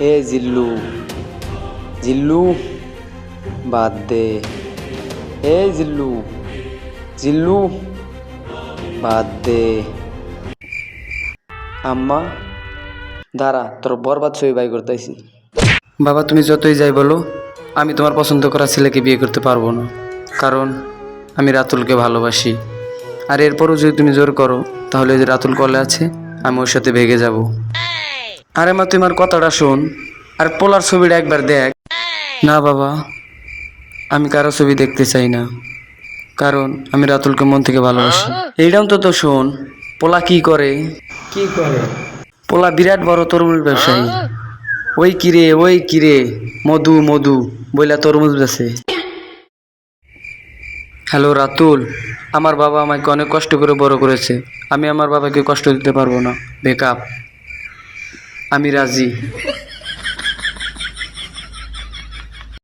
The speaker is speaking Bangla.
এ জিল্লু জিল্লু বাদ দে। এ জিল্লু জিল্লু বাদ দে। আম্মা, দাঁড়া, তোর বরবাদ ছবি বাই করতেছি। বাবা, তুমি যতই যাই বলো, আমি তোমার পছন্দ করা ছেলেকে বিয়ে করতে পারব না। কারণ, আমি রাতুলকে ভালোবাসি। আর এরপরও যদি তুমি জোর করো, তাহলে যে রাতুল কলে আছে, আমি ওর সাথে ভেগে যাব। আরে মা তুই আমার কথাটা শোন। আর পোলার ছবিটা একবার দেখ। না বাবা আমি কারও ছবি দেখতে চাই না। কারণ আমি রাতুলকে মন থেকে ভালোবাসি। এইটা অন্তত শোন পোলা কি করে? কি করে? পোলা বিরাট বড় তরমুজ ব্যবসায়ী। ওই কিরে ওই কিরে মধু মধু বইলা তরমুজ বেছে হ্যালো রাতুল আমার বাবা আমাকে অনেক কষ্ট করে বড় করেছে। আমি আমার বাবাকে কষ্ট দিতে পারব না। বেকআপ আমি রাজি।